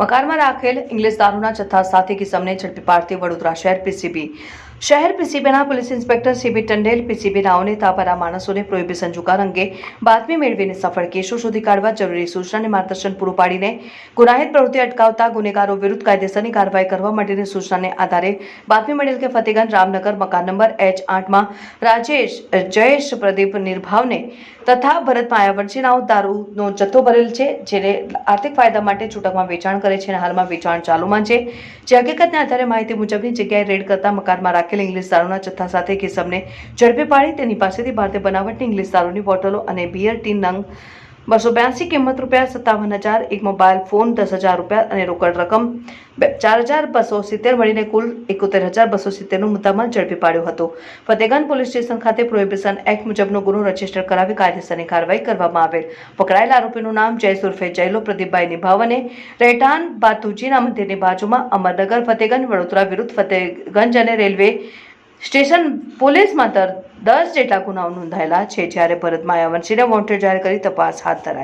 મકાનમાં રાખેલ ઇંગ્લિશ દારૂના જથ્થા સાથે કિસમને ઝડપી પાડતી વડોદરા શહેર પીસીબી શહેર પીસીબીના police inspector CB Tandel PCB નાઓને તાપાના માણસોને પ્રોહિબિશન જુગાર અંગે બાતમી મેળવીને સફળ કેસો શોધી કાઢવા જરૂરી સૂચના અને માર્ગદર્શન પૂરું પાડીને ગુનાહિત પ્રવૃત્તિ અટકાવતા ગુનેગારો વિરુદ્ધ કાયદેસરની કાર્યવાહી કરવા માટેની સૂચનાને આધારે બાતમી મળેલ કે ફતેગંજ રામનગર મકાન નંબર એચ આઠમાં રાજેશ, જયેશ પ્રદીપ નિર્ભાવને તથા ભરત માયાવરજી રાવ દારૂનો જથ્થો ભરેલ છે, જેને આર્થિક ફાયદા માટે છૂટકમાં વેચાણ કરે છે અને હાલમાં વેચાણ ચાલુમાં છે. જે હકીકતને આધારે માહિતી મુજબની જગ્યાએ રેડ કરતા મકાનમાં રાખેલ ઇંગ્લિશ દારૂના જથ્થા સાથે કિસમને ઝડપી પાડી. તેની પાસેથી ભારતીય બનાવટની ઇંગ્લિશ દારૂની બોટલો અને બિયર ટીન નંગ બસો બ્યાસી કિંમત રૂપિયા સત્તાવન હજાર, એક મોબાઈલ ફોન દસ હજાર રૂપિયા અને રોકડ રકમ. ચાર હજાર બસો સિત્તેર મળીને કુલ એકોતેર હજાર બસો સિત્તેરનું મુદ્દામાં ઝડપી પાડ્યો હતો. ફતેગંજ પોલીસ સ્ટેશન ખાતે પ્રોહિબિશન એક્ટ મુજબનો ગુનો રજિસ્ટર કરાવી કાયદેસરની કાર્યવાહી કરવામાં આવેલ. પકડાયેલા આરોપીનું નામ જય સુરફે જયલો પ્રદીપભાઈ નિભાવને રહેઠાણ બાતુજીના મંદિરની બાજુમાં અમરનગર, ફતેગંજ, વડોદરા વિરુદ્ધ ફતેગંજ અને રેલવે સ્ટેશન પોલીસમાં દર દસ જેટલા ગુનાઓ નોંધાયેલા છે જ્યારે ભરત માયાવંશીને વોન્ટેડ જાહેર કરી તપાસ હાથ ધરાઈ.